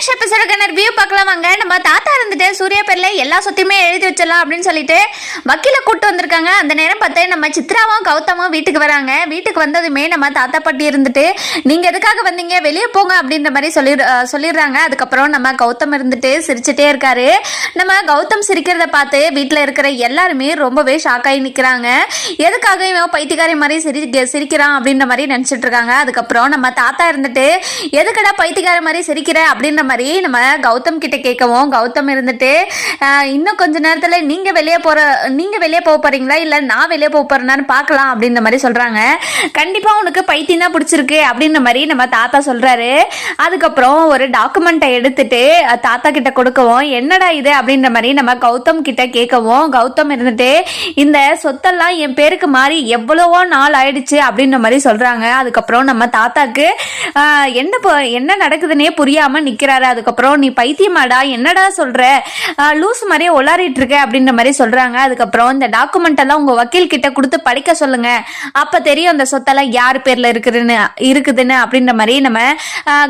Next எபிசோடுக்கான review பார்க்கலாம் வாங்க. நம்ம தாத்தா இருந்துட்டு சூர்யா பேர்ல எல்லா சொத்தையுமே எழுதி வச்சிடலாம் அப்படின்னு சொல்லிட்டு வக்கீல கூட்டு வந்திருக்காங்க. அந்த நேரம் பார்த்து நம்ம சித்ராவும் கௌதமும் வீட்டுக்கு வராங்க. வீட்டுக்கு வந்ததுமே நம்ம தாத்தா பாட்டி இருந்துட்டு நீங்க எதுக்காக வந்தீங்க? வெளியே போங்க அப்படின்ற மாதிரி சொல்லி சொல்லிடுறாங்க. அதுக்கப்புறம் நம்ம கௌதம் இருந்துட்டு சிரிச்சுட்டே இருக்காரு. நம்ம கௌதம் சிரிக்கிறத பார்த்து வீட்டில் இருக்கிற எல்லாருமே ரொம்பவே ஷாக் ஆகி நிற்கிறாங்க எதுக்காக இவன் பைத்தியக்காரி மாதிரி சிரி சிரிக்கிறான்? அப்படின்ற மாதிரி நினச்சிட்டு இருக்காங்க. அதுக்கப்புறம் நம்ம தாத்தா இருந்துட்டு எதுக்கடா பைத்தியக்கார மாதிரி சிரிக்கிற? அப்படின்ற மாதிரி நம்ம கௌதம் கிட்ட கேட்கவும் கௌதம் இருந்துட்டு இன்னும் கொஞ்ச நேரத்தில் நீங்கள் வெளியே போகிற நீங்கள் வெளியே போக போகிறீங்களா இல்லை நான் வெளியே போக போகிறேன்னான்னு பார்க்கலாம் அப்படின்ற மாதிரி சொல்கிறாங்க கண்டிப்பாக உனக்கு பைத்தியம் தான் பிடிச்சிருக்கு அப்படின்ற மாதிரி நம்ம தாத்தா சொல்கிறாரு அதுக்கப்புறம் ஒரு டாக்குமெண்ட்டை எடுத்துட்டு தாத்தா கிட்ட கொடுக்கவும் என்னடா இது? அப்படின்ற மாதிரி நம்ம கௌதம் கிட்ட கேட்கவும் கௌதம் இருந்துட்டு இந்த சொத்தெல்லாம் என் பேருக்கு மாறி எவ்வளவோ நாள் ஆயிடுச்சு அப்படின்ற மாதிரி சொல்றாங்க. அதுக்கப்புறம் நம்ம தாத்தாக்கு என்ன ப- என்ன நடக்குதுன்னே புரியாம சொல்றாரு அதுக்கப்புறம் நீ பைத்தியமாடா என்னடா சொல்ற? லூஸ் மாதிரியே ஒளாரிட்டு இருக்க அப்படின்ற மாதிரி சொல்றாங்க. அதுக்கப்புறம் இந்த டாக்குமெண்ட் எல்லாம் உங்க வக்கீல் கிட்ட கொடுத்து படிக்க சொல்லுங்க. அப்ப தெரியும் அந்த சொத்தெல்லாம் யார் பேர்ல இருக்குதுன்னு இருக்குதுன்னு அப்படின்ற மாதிரி நம்ம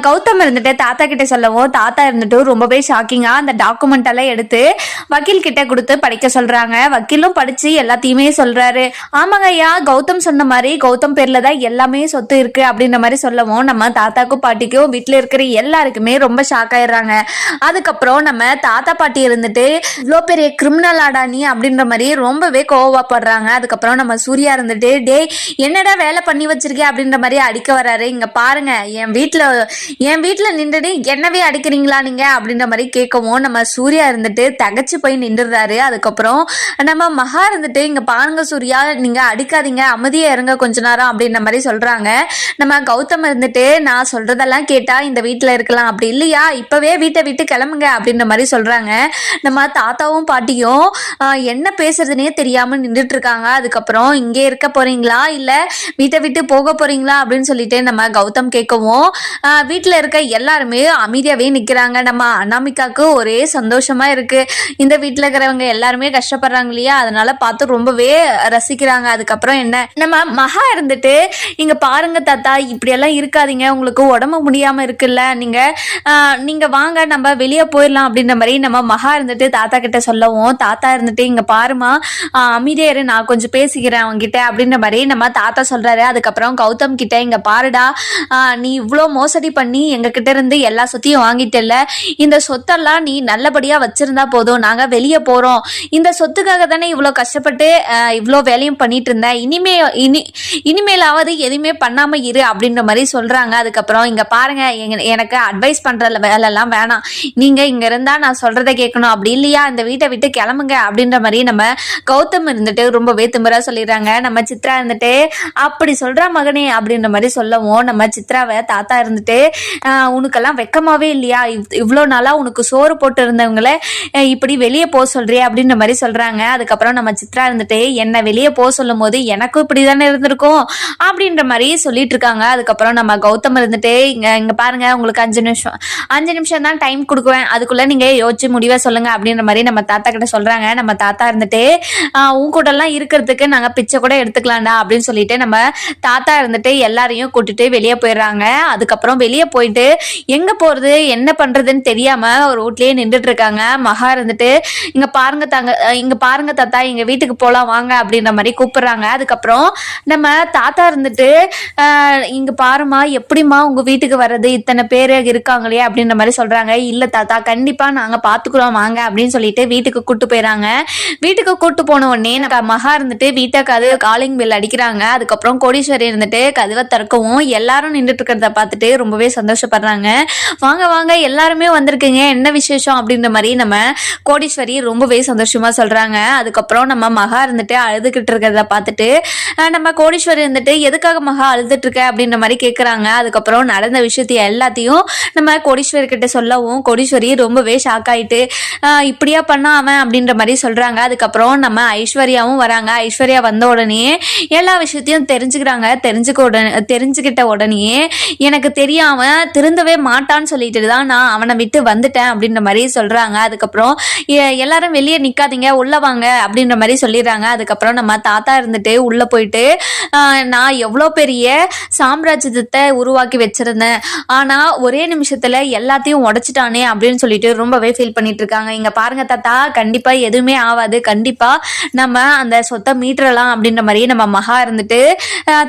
கௌதம் இருந்துட்டு தாத்தா கிட்ட சொல்லவும் தாத்தா இருந்துட்டு ரொம்பவே ஷாக்கிங்கா அந்த டாக்குமெண்ட் எல்லாம் எடுத்து வக்கீல் கிட்ட கொடுத்து படிக்க சொல்றாங்க. வக்கீலும் படிச்சு எல்லாத்தையுமே சொல்றாரு. ஆமாங்க ஐயா கௌதம் சொன்ன மாதிரி கௌதம் பேர்ல தான் எல்லாமே சொத்து இருக்கு அப்படின்ற மாதிரி சொல்லவும் நம்ம தாத்தாக்கும் பாட்டிக்கும் வீட்டுல இருக்கிற எல்லாருக்குமே ரொம்ப ஷாக் ஆயிடுறாங்க அதுக்கப்புறம் நம்ம தாத்தா பாட்டி இருந்துட்டு இவ்வளோ பெரிய கிரிமினல் ஆடா நீ அப்படின்ற மாதிரி ரொம்பவே கோவப்படுறாங்க. அதுக்கப்புறம் நம்ம சூர்யா இருந்துட்டு டேய் என்னடா வேலை பண்ணி வச்சிருக்கே? அப்படின்ற மாதிரி அடிக்க வராரு இங்க பாருங்க என் வீட்டுல என் வீட்டுல நின்றுட்டு என்னவே அடிக்கிறீங்களா நீங்க? அப்படின்ற மாதிரி கேட்கவும் நம்ம சூர்யா இருந்துட்டு தகச்சு போய் நின்றுறாரு அதுக்கப்புறம் நம்ம மகா இருந்துட்டு இங்க பாருங்க சூர்யா நீங்க அடிக்காதீங்க அமைதியா இருங்க கொஞ்ச நேரம் அப்படின்ற மாதிரி சொல்றாங்க. நம்ம கௌதம் இருந்துட்டு நான் சொல்றதெல்லாம் கேட்டா இந்த வீட்டுல இருக்கலாம். அப்படி இல்லையா? இப்பவே வீட்டை விட்டு கிளம்புங்க அப்படின்ற மாதிரி சொல்றாங்க. நம்ம தாத்தாவும் பாட்டியும் என்ன பேசுறதுனே தெரியாம நின்றுட்டு இருக்காங்க. அதுக்கப்புறம் இங்கே இருக்க போறீங்களா? இல்ல வீட்டை விட்டு போக போறீங்களா? அப்படின்னு சொல்லிட்டு நம்ம கௌதம் கேட்கவும் வீட்டில் வீட்டுல இருக்க எல்லாருமே அமைதியாவே நிக்கிறாங்க. நம்ம அனாமிகாக்கு ஒரே சந்தோஷமா இருக்கு. இந்த வீட்டுல இருக்கிறவங்க எல்லாருமே கஷ்டப்படுறாங்க இல்லையா? அதனால பார்த்து ரொம்பவே ரசிக்கிறாங்க. அதுக்கப்புறம் என்ன? நம்ம மகா இருந்துட்டு இங்க பாருங்க தாத்தா இப்படியெல்லாம் இருக்காதீங்க. உங்களுக்கு உடம்பு முடியாம இருக்குல்ல. நீங்க நீங்கள் நீங்க வாங்க நம்ம வெளியே போயிடலாம் அப்படின்ற மாதிரி நம்ம மகா இருந்துட்டு தாத்தா கிட்ட சொல்லவும் தாத்தா இருந்துட்டு இங்க பாருமா அமைதியாரு நான் கொஞ்சம் பேசிக்கிறேன் அவங்ககிட்ட அப்படின்ற மாதிரி நம்ம தாத்தா சொல்றாரு. அதுக்கப்புறம் கௌதம் கிட்ட இங்க பாருடா நீ இவ்வளோ மோசடி பண்ணி எங்க கிட்ட இருந்து எல்லா சொத்தையும் வாங்கிட்டல இந்த சொத்தெல்லாம் நீ நல்லபடியா வச்சிருந்தா போதும் நாங்க வெளியே போறோம். இந்த சொத்துக்காக தானே இவ்வளோ கஷ்டப்பட்டு இவ்வளோ வேலையும் பண்ணிட்டு இருந்தேன். இனிமே இனி இனிமேலாவது எதுவுமே பண்ணாம இரு அப்படின்ற மாதிரி சொல்றாங்க. அதுக்கப்புறம் இங்க பாருங்க எனக்கு அட்வைஸ் வேலைலாம் வேணாம். நீங்க இங்க இருந்தா நான் சொல்றதை கேட்கணும். அப்படி இல்லையா? இந்த வீட்டை விட்டு கிளம்புங்க அப்படின்ற மாதிரி நம்ம கௌதம் இருந்துட்டு ரொம்பவே திமிரா சொல்லிடுறாங்க. நம்ம சித்ரா இருந்துட்டு அப்படி சொல்கிறா மகனே அப்படின்ற மாதிரி சொல்லவும் நம்ம சித்ராவை தாத்தா இருந்துட்டு உனக்கெல்லாம் வெக்கமாவே இல்லையா? இவ்- இவ்வளோ நாளா உனக்கு சோறு போட்டு இருந்தவங்கள இப்படி வெளியே போக சொல்றியே? அப்படின்ற மாதிரி சொல்றாங்க. அதுக்கப்புறம் நம்ம சித்ரா இருந்துட்டு என்னை வெளியே போக சொல்லும் போது எனக்கும் இப்படி தானே இருந்திருக்கும்? அப்படின்ற மாதிரி சொல்லிட்டு இருக்காங்க. அதுக்கப்புறம் நம்ம கௌதம் இருந்துட்டு இங்க இங்க பாருங்க உங்களுக்கு அஞ்சு நிமிஷம் அஞ்சு நிமிஷம் தான் டைம் கொடுக்குவேன். அதுக்குள்ள நீங்க யோசிச்சு முடிவை சொல்லுங்க அப்படின்ற மாதிரி நம்ம தாத்தா கிட்ட சொல்றாங்க. நம்ம தாத்தா இருந்துட்டு உன் கூட எல்லாம் இருக்கிறதுக்கு நாங்க பிச்சை கூட எடுத்துக்கலாம்டா அப்படின்னு சொல்லிட்டு நம்ம தாத்தா இருந்துட்டு எல்லாரையும் கூட்டிட்டு வெளியே போயிடுறாங்க. அதுக்கப்புறம் வெளியே போயிட்டு எங்க போறது? என்ன பண்றதுன்னு தெரியாம ரோட்லயே நின்றுட்டு இருக்காங்க. மகா இருந்துட்டு இங்க பாருங்க தாங்க இங்கே இங்க பாருங்க தாத்தா எங்க வீட்டுக்கு போலாம் வாங்க அப்படின்ற மாதிரி கூப்பிடுறாங்க. அதுக்கப்புறம் நம்ம தாத்தா இருந்துட்டு இங்கே இங்க பாருமா எப்படிம்மா உங்க வீட்டுக்கு வர்றது? இத்தனை பேர் இருக்காங்களே அப்படின்ற மாதிரி சொல்றாங்க. இல்ல தாத்தா கண்டிப்பா நாங்க பார்த்துக்குறோம் வாங்க அப்படின்னு சொல்லிட்டு வீட்டுக்கு கூட்டு போயிடறாங்க வீட்டுக்கு கூட்டு போன உடனே நம்ம மகா இருந்துட்டு வீட்டை கது காலிங் பில் அடிக்கிறாங்க. அதுக்கப்புறம் கோடீஸ்வரி இருந்துட்டு கதவை திறக்கவும் எல்லாரும் நின்றுட்டு இருக்கிறத பார்த்துட்டு ரொம்பவே சந்தோஷப்படுறாங்க. வாங்க வாங்க எல்லாருமே வந்திருக்கீங்க. என்ன விசேஷம் அப்படின்ற மாதிரி நம்ம கோடீஸ்வரி ரொம்பவே சந்தோஷமா சொல்றாங்க. அதுக்கப்புறம் நம்ம மகா இருந்துட்டு அழுதுகிட்டு இருக்கிறத பார்த்துட்டு நம்ம கோடீஸ்வரி இருந்துட்டு எதுக்காக மகா அழுதுட்டு இருக்க அப்படின்ற மாதிரி கேட்குறாங்க அதுக்கப்புறம் நடந்த விஷயத்தையும் எல்லாத்தையும் நம்ம கோடீஸ்வரி கிட்ட சொல்லவும் கோடீஸ்வரி ரொம்பவே ஷாக் ஆயிட்டு இப்படியா பண்ணா அவன்? அப்படின்ற மாதிரி சொல்றாங்க. அதுக்கப்புறம் நம்ம ஐஸ்வர்யாவும் வராங்க. ஐஸ்வர்யா வந்த உடனே எல்லா விஷயத்தையும் தெரிஞ்சுக்கிறாங்க. தெரிஞ்சுக்க உடனே தெரிஞ்சுக்கிட்ட உடனே எனக்கு தெரியாம திருந்தவே மாட்டான்னு சொல்லிட்டு தான் நான் அவனை விட்டு வந்துட்டேன் அப்படின்ற மாதிரி சொல்றாங்க. அதுக்கப்புறம் எல்லாரும் வெளியே நிக்காதீங்க உள்ள வாங்க அப்படின்ற மாதிரி சொல்லிடுறாங்க. அதுக்கப்புறம் நம்ம தாத்தா இருந்துட்டு உள்ள போயிட்டு நான் எவ்வளோ பெரிய சாம்ராஜ்யத்தை உருவாக்கி வச்சிருந்தேன். ஆனா ஒரே நிமிஷத்துல எல்லாத்தையும் உடைச்சிட்டானே அப்படின்னு சொல்லிட்டு ரொம்பவே ஃபீல் பண்ணிட்டு இருக்காங்க இங்க பாருங்க தாத்தா கண்டிப்பா எதுவுமே ஆகாது கண்டிப்பா நம்ம அந்த சொத்தை மீட்டரலாம் அப்படின்ற மாதிரி நம்ம மகா இருந்துட்டு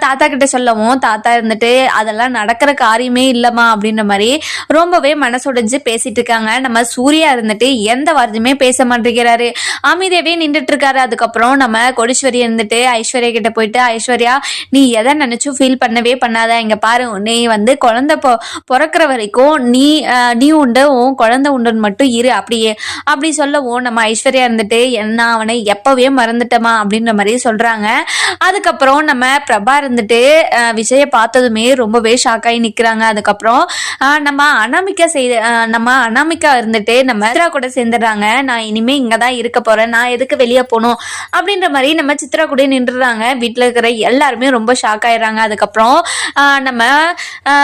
தாத்தா கிட்ட சொல்லவும் தாத்தா இருந்துட்டு அதெல்லாம் நடக்கிற காரியமே இல்லைம்மா அப்படின்ற மாதிரி ரொம்பவே மனசுடைஞ்சு பேசிட்டு இருக்காங்க நம்ம சூர்யா இருந்துட்டு எந்த வார்த்தையுமே பேச மாட்டேங்கிறாரு. அமிதேவே நின்றுட்டு இருக்காரு அதுக்கப்புறம் நம்ம கொடிஸ்வரி இருந்துட்டு ஐஸ்வர்யா கிட்ட போயிட்டு ஐஸ்வர்யா நீ எதை நினைச்சும் ஃபீல் பண்ணவே பண்ணாத. இங்க பாரு நீ வந்து குழந்தை பொ பிறக்கிற வரைக்கும் நீ நீ உண்டு உன் குழந்தை உண்டுன்னு மட்டும் இரு அப்படியே. அப்படி சொல்லவும் நம்ம ஐஸ்வர்யா இருந்துட்டு என்ன அவனை எப்பவே மறந்துட்டமா அப்படின்ற மாதிரி சொல்றாங்க. அதுக்கப்புறம் நம்ம பிரபா இருந்துட்டு அஹ், விஜயை பார்த்ததுமே ரொம்பவே ஷாக் ஆகி நிக்கிறாங்க. அதுக்கப்புறம் நம்ம அனாமிகா செய்த நம்ம அனாமிகா இருந்துட்டு நம்ம சித்ரா கூட சேர்ந்துடுறாங்க. நான் இனிமே இங்கே தான் இருக்க போறேன். நான் எதுக்கு வெளியே போகணும்? அப்படின்ற மாதிரி நம்ம சித்ரா கூட நின்றுறாங்க வீட்டில் இருக்கிற எல்லாருமே ரொம்ப ஷாக் ஆயிடுறாங்க. அதுக்கப்புறம் நம்ம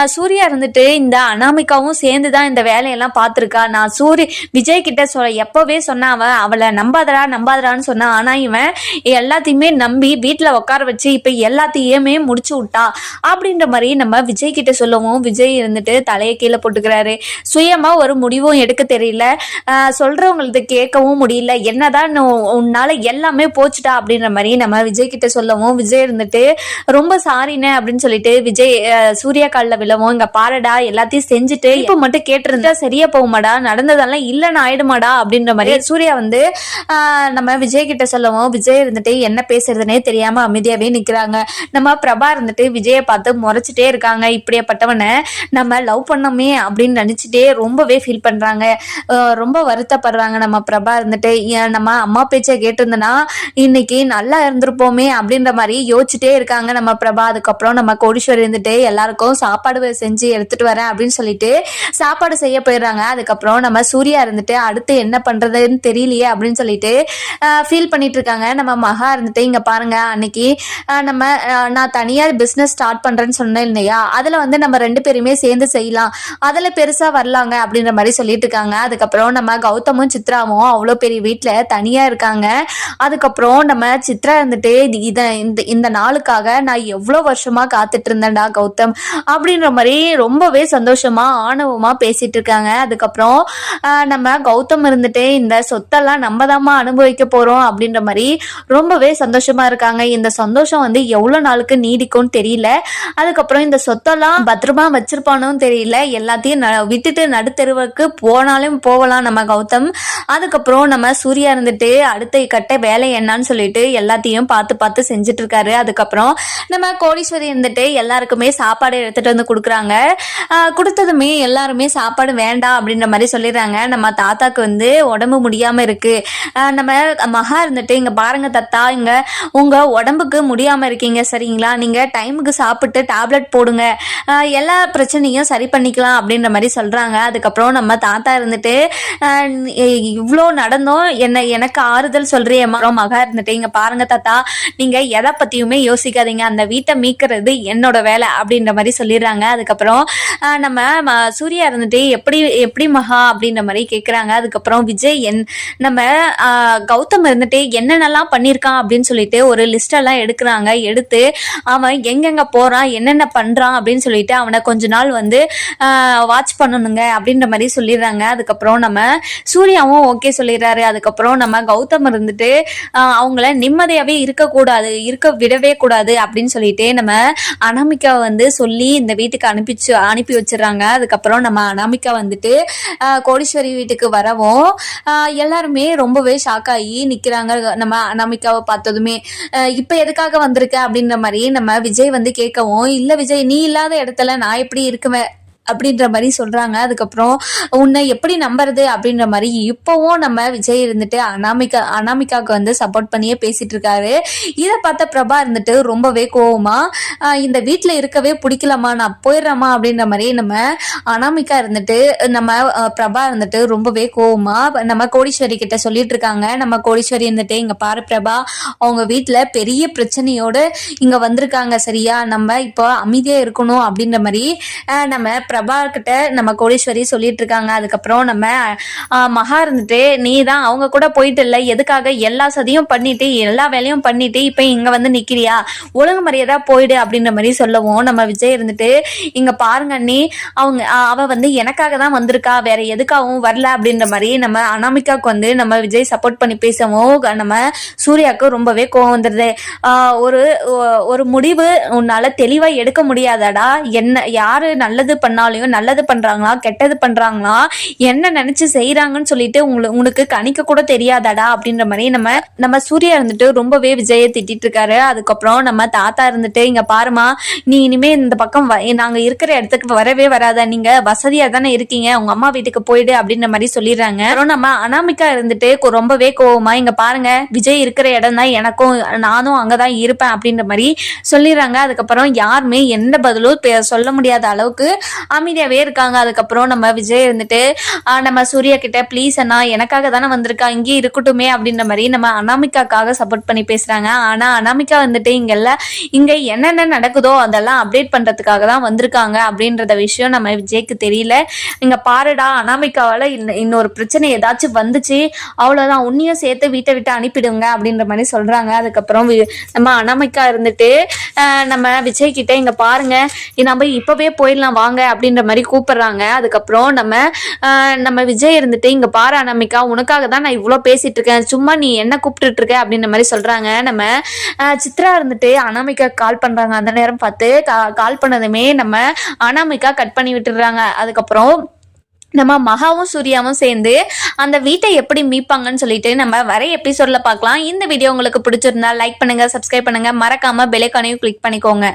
சூர்யா இருந்துட்டு இந்த அனாமிகாவும் சேர்ந்து தான் இந்த வேலையெல்லாம் பார்த்துருக்கா. நான் சூரிய விஜய் கிட்ட சொ எப்போவே சொன்னா அவன் அவளை நம்பாதடா நம்பாதடான்னு சொன்னா ஆனால் இவன் எல்லாத்தையுமே நம்பி வீட்டில் உட்கார வச்சு இப்போ எல்லாத்தையுமே முடிச்சு விட்டா. அப்படின்ற மாதிரி நம்ம விஜய் கிட்ட சொல்லவும் விஜய் இருந்துட்டு தலையை கீழே போட்டுக்கிறாரு. சுயமா ஒரு முடிவும் எடுக்க தெரியல. ஆஹ் கேட்கவும் முடியல. என்னதான் உன்னால எல்லாமே போச்சுட்டா அப்படின்ற மாதிரி நம்ம விஜய் கிட்ட சொல்லவும் விஜய் இருந்துட்டு ரொம்ப சாரின அப்படின்னு சொல்லிட்டு விஜய் சூர்யா காலில் விழவும் இங்கே பாருடா எல்லாத்தையும் செஞ்சுட்டு இப்போ மட்டும் கேட்டிருந்தா சரியா போகுமாடா? நடந்ததெல்லாம் இல்லைன்னு ஆயிடுமாடா? அப்படின்ற மாதிரி சூர்யா வந்து நம்ம விஜய் கிட்ட சொல்லவும் விஜய் இருந்துட்டு என்ன பேசுறதுனே தெரியாம அமைதியாவே நிக்கிறாங்க. நம்ம பிரபா இருந்துட்டு விஜயை பார்த்து முறைச்சிட்டே இருக்காங்க. இப்படியாப்பட்டவனை நம்ம லவ் பண்ணோமே அப்படின்னு நினைச்சிட்டே ரொம்பவே ஃபீல் பண்றாங்க. ரொம்ப வருத்தப்படுறாங்க நம்ம பிரபா இருந்துட்டு. நம்ம அம்மா பேச்சை கேட்டிருந்தனா இன்னைக்கு நல்லா இருந்திருப்போமே அப்படின்ற மாதிரி யோசிச்சுட்டே இருக்காங்க நம்ம பிரபா. அதுக்கப்புறம் நம்ம கோடீஸ்வரி இருந்துட்டு எல்லாருக்கும் சாப்பாடு செஞ்சு எடுத்துட்டு வரேன் அப்படின்னு சொல்லிட்டு சாப்பாடு செய்ய போயிடுறாங்க. அதுக்கப்புறம் நம்ம சூர்யா இருந்துட்டு அடுத்து என்ன பண்றதுன்னு தெரியலையே அப்படின்னு சொல்லிட்டு ஃபீல் பண்ணிட்டு இருக்காங்க நம்ம மகா இருந்துட்டு இங்க பாருங்க அன்னைக்கு நம்ம நான் தனியா பிஸ்னஸ் ஸ்டார்ட் பண்றேன்னு சொன்னேன் இல்லையா? அதுல வந்து நம்ம ரெண்டு பேருமே சேர்ந்து செய்யலாம். அதுல பெருசா வரலாங்க அப்படின்ற மாதிரி சொல்லிட்டு இருக்காங்க அதுக்கப்புறம் நம்ம கௌதமும் சித்ராவும் அவ்வளோ பெரிய வீட்டில் தனியா இருக்காங்க. அதுக்கப்புறம் நம்ம சித்ரா இருந்துட்டு இது- இந்த இந்த நாளுக்காக நான் எவ்வளோ வருஷமா காத்துட்டு இருந்தேன்டா கௌதம் அப்படின்ற மாதிரி ரொம்பவே சந்தோஷமா ஆணவமா பேசிட்டு இருக்காங்க அதுக்கப்புறம் நம்ம கௌதம் இருந்துட்டு இந்த சொத்தெல்லாம் நம்ம தாம்மா அனுபவிக்க போறோம் அப்படின்ற மாதிரி ரொம்பவே சந்தோஷமா இருக்காங்க. இந்த சந்தோஷம் வந்து எவ்வளோ நாளுக்கு நீடிக்கும்னு தெரியல. அதுக்கப்புறம் இந்த சொத்தெல்லாம் பத்திரமா வச்சிருப்பானும் தெரியல. எல்லாத்தையும் ந- விட்டுட்டு நடுத்தருவுக்கு போனாலும் போகலாம் நம்ம கௌதம். அதுக்கப்புறம் நம்ம சூர்யா இருந்துட்டு அடுத்த கட்ட வேலை என்னன்னு சொல்லிட்டு எல்லாத்தையும் பார்த்து பார்த்து செஞ்சுட்டு இருக்காரு அதுக்கப்புறம் நம்ம கோடீஸ்வரி இருந்துட்டு எல்லாருக்குமே சாப்பாடு எடுத்துட்டு வந்து கொடுக்குறாங்க. கொடுத்ததுமே எல்லாருமே சாப்பாடு வேண்டாம் அப்படின்ற மாதிரி சொல்லிடுறாங்க. நம்ம தாத்தாக்கு வந்து உடம்பு முடியாம இருக்கு. நம்ம மகா இருந்துட்டு இங்க பாருங்க தத்தா இங்க உங்க உடம்புக்கு முடியாம இருக்கீங்க சரிங்களா? நீங்க டைமுக்கு சாப்பிட்டு டேப்லெட் போடுங்க. எல்லா பிரச்சனையும் சரி பண்ணிக்கலாம் அப்படின்ற மாதிரி சொல்றாங்க. அதுக்கப்புறம் நம்ம தாத்தா இருந்துட்டு இவ்வளோ நடந்தோம். என்ன எனக்கு ஆறுதல் சொல்றியேம்மா மகா இருந்துட்டு இங்க பாருங்க தாத்தா நீங்க எதை பத்தியுமே யோசிக்காதீங்க. அந்த வீட்டை மீட்கிறது என்னோட வேலை அப்படின்ற மாதிரி சொல்லிடுறாங்க. அதுக்கப்புறம் நம்ம ம- சூர்யா இருந்துட்டு எப்படி எப்படி மகா அப்படின்ற மாதிரி கேட்குறாங்க அதுக்கப்புறம் விஜய் என் நம்ம கௌதம் இருந்துட்டு என்னென்னலாம் பண்ணியிருக்கான் அப்படின்னு சொல்லிட்டு ஒரு லிஸ்டெல்லாம் எடுக்கிறாங்க. எடுத்து அவன் எங்கெங்க போகிறான் என்னென்ன பண்ணுறான் அப்படின்னு சொல்லிட்டு அவனை கொஞ்ச நாள் வந்து வாட்ச் பண்ணணுங்க அப்படின்ற மாதிரி சொல்லிடுறாங்க. அதுக்கப்புறம் நம்ம சூர்யாவும் ஓகே சொல்லிடுறாரு. அதுக்கப்புறம் நம்ம கௌதம் இருந்துட்டு அவங்கள நிம்மதியாகவே இருக்கக்கூடாது இருக்க விடவே கூடாது அப்படின்னு சொல்லிட்டு நம்ம அனாமிகா வந்து சொல்லி இந்த வீட்டுக்கு அனுப்பிச்சு அனுப்பி வச்சிடறாங்க. அதுக்கப்புறம் நம்ம அனாமிகா வந்துட்டு கோடீஸ்வரி வீட்டுக்கு வரவும் எல்லாருமே ரொம்பவே ஷாக் ஆகி நிற்கிறாங்க நம்ம அனாமிகாவை பார்த்ததுமே இப்போ எதுக்காக வந்திருக்க அப்படின்ற மாதிரி நம்ம விஜய் வந்து கேட்கவும் இல்லை விஜய் நீ இல்லாத இடத்துல நான் எப்படி இருக்குவேன்? அப்படின்ற மாதிரி சொல்றாங்க. அதுக்கப்புறம் உன்னை எப்படி நம்புறது? அப்படின்ற மாதிரி இப்போவும் நம்ம விஜய் இருந்துட்டு அனாமிகா அனாமிகாவுக்கு வந்து சப்போர்ட் பண்ணியே பேசிட்டு இருக்காரு. இதை பார்த்த பிரபா இருந்துட்டு ரொம்பவே கோவமா இந்த வீட்டில் இருக்கவே பிடிக்கலாமா நான் போயிடுறேம்மா அப்படின்ற மாதிரி நம்ம அனாமிகா இருந்துட்டு நம்ம பிரபா இருந்துட்டு ரொம்பவே கோவமா நம்ம கோடீஸ்வரி கிட்ட சொல்லிட்டு இருக்காங்க. நம்ம கோடீஸ்வரி இருந்துட்டு இங்க பாரு பிரபா அவங்க வீட்டில் பெரிய பிரச்சனையோடு இங்க வந்திருக்காங்க சரியா? நம்ம இப்போ அமைதியா இருக்கணும் அப்படின்ற மாதிரி நம்ம பிரபா கிட்ட நம்ம கோடீஸ்வரி சொல்லிட்டு இருக்காங்க. அதுக்கப்புறம் நம்ம மகா இருந்துட்டு நீ தான் அவங்க கூட போயிட்டு இல்லை. எதுக்காக எல்லா சதியும் பண்ணிட்டு எல்லா வேலையும் பண்ணிட்டு இப்போ இங்க வந்து நிக்கிறியா? ஒழுங்கு மரியாதை போயிடு அப்படின்ற மாதிரி சொல்லவும் நம்ம விஜய் இருந்துட்டு இங்க பாருங்க அண்ணி. அவங்க அவள் அவ வந்து எனக்காக தான் வந்திருக்கா. வேற எதுக்காகவும் வரல அப்படின்ற மாதிரி நம்ம அனாமிகாவுக்கு வந்து நம்ம விஜய் சப்போர்ட் பண்ணி பேசவும் நம்ம சூர்யாவுக்கு ரொம்பவே கோவம் வந்துடுது ஒரு ஒ- ஒரு முடிவு உன்னால தெளிவா எடுக்க முடியாதடா. என்ன யாரு நல்லது பண்ணாலையும் நல்லது பண்றாங்களா கெட்டது பண்றாங்களா என்ன நினைச்சு செய்யறாங்கன்னு சொல்லிட்டு உங்களுக்கு உனக்கு கணிக்க கூட தெரியாதடா அப்படின்ற மாதிரி நம்ம நம்ம சூர்யா இருந்துட்டு ரொம்பவே விஜயை திட்டிட்டு இருக்காரு. அதுக்கப்புறம் நம்ம தாத்தா இருந்துட்டு இங்க பாருமா நீ இனிமே இந்த பக்கம் வ- நாங்க இருக்கிற இடத்துக்கு வரவே வராத. நீங்க வசதியா தானே இருக்கீங்க. உங்க அம்மா வீட்டுக்கு போயிடு அப்படின்ற மாதிரி சொல்லிடுறாங்க. அப்புறம் நம்ம அனாமிக்கா இருந்துட்டு ரொம்பவே கோவமா இங்க பாருங்க விஜய் இருக்கிற இடம் தான் எனக்கும் நானும் அங்கதான் இருப்பேன் அப்படின்ற மாதிரி சொல்லிடுறாங்க. அதுக்கப்புறம் யாருமே எந்த பதிலும் சொல்ல முடியாத அளவுக்கு அமைதியாகவே இருக்காங்க. அதுக்கப்புறம் நம்ம விஜய் இருந்துட்டு நம்ம சூர்யா கிட்ட ப்ளீஸ் அண்ணா எனக்காக தானே வந்திருக்கா? இங்கே இருக்கட்டுமே அப்படின்ற மாதிரி நம்ம அனாமிகாக்காக சப்போர்ட் பண்ணி பேசுறாங்க. ஆனா அனாமிகா வந்துட்டு இங்கெல்லாம் இங்க என்னென்ன நடக்குதோ அதெல்லாம் அப்டேட் பண்றதுக்காக தான் வந்திருக்காங்க அப்படின்றத விஷயம் நம்ம விஜய்க்கு தெரியல. இங்க பாருடா அனாமிகாவால இன்ன- இன்னொரு பிரச்சனை ஏதாச்சும் வந்துச்சு அவ்வளவுதான். உன்னையும் சேர்த்து வீட்டை விட்டு அனுப்பிடுங்க அப்படின்ற மாதிரி சொல்றாங்க. அதுக்கப்புறம் வி- நம்ம அனாமிகா இருந்துட்டு நம்ம விஜய் கிட்ட இங்க பாருங்க. நம்ம இப்பவே போயிடலாம். வாங்க அப்படின்ற மாதிரி கூப்பிடுறாங்க. அதுக்கப்புறம் நம்ம நம்ம விஜய் இருந்துட்டு இங்க பாரு அனாமிகா உனக்காக தான் நான் இவ்வளோ பேசிட்டு இருக்கேன் சும்மா நீ என்ன கூப்பிட்டுட்டு இருக்க அப்படின்ற மாதிரி சொல்றாங்க. நம்ம சித்ரா இருந்துட்டு அனாமிகா கால் பண்றாங்க. அந்த நேரம் பார்த்து கா- கால் பண்ணதுமே நம்ம அனாமிகா கட் பண்ணி விட்டுடுறாங்க. அதுக்கப்புறம் நம்ம மகாவும் சூர்யாவும் சேர்ந்து அந்த வீட்டை எப்படி மீட்பாங்கன்னு சொல்லிட்டு நம்ம வர எபிசோட்ல பார்க்கலாம். இந்த வீடியோ உங்களுக்கு பிடிச்சிருந்தா லைக் பண்ணுங்க சப்ஸ்கிரைப் பண்ணுங்க. மறக்காம பெலைக்கானையும் கிளிக் பண்ணிக்கோங்க.